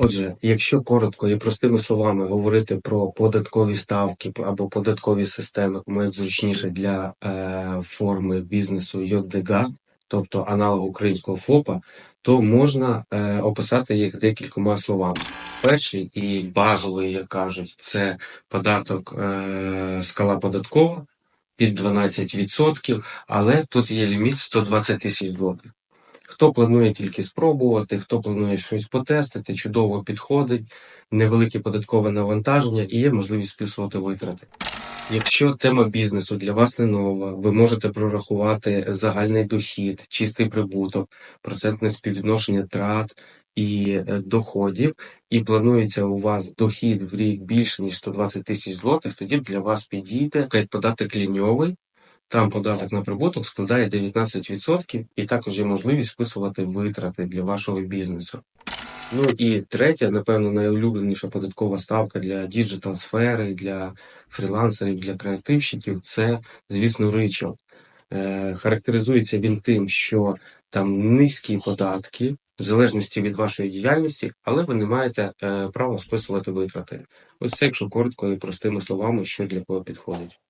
Отже, якщо коротко і простими словами говорити про податкові ставки або податкові системи, кому як зручніше для е, форми бізнесу ЙОДГ, тобто аналог українського ФОПа, то можна е, описати їх декількома словами. Перший і базовий, як кажуть, це податок е, скала податкова під 12%, але тут є ліміт 120 тисяч злотих. Хто планує тільки спробувати, хто планує щось потестити, чудово підходить, невелике податкове навантаження і є можливість списувати витрати. Якщо тема бізнесу для вас не нова, ви можете прорахувати загальний дохід, чистий прибуток, процентне співвідношення трат і е, доходів, і планується у вас дохід в рік більше ніж 120 тисяч злотих, тоді для вас підійде податок ліньовий, там податок на прибуток складає 19%, і також є можливість списувати витрати для вашого бізнесу. Ну і третя, напевно, найулюбленіша податкова ставка для діджитал сфери, для фрілансерів, для креативщиків це, звісно, ричал. Е, характеризується він тим, що там низькі податки, в залежності від вашої діяльності, але ви не маєте е, права списувати витрати. Ось це, якщо коротко і простими словами, що для кого підходить.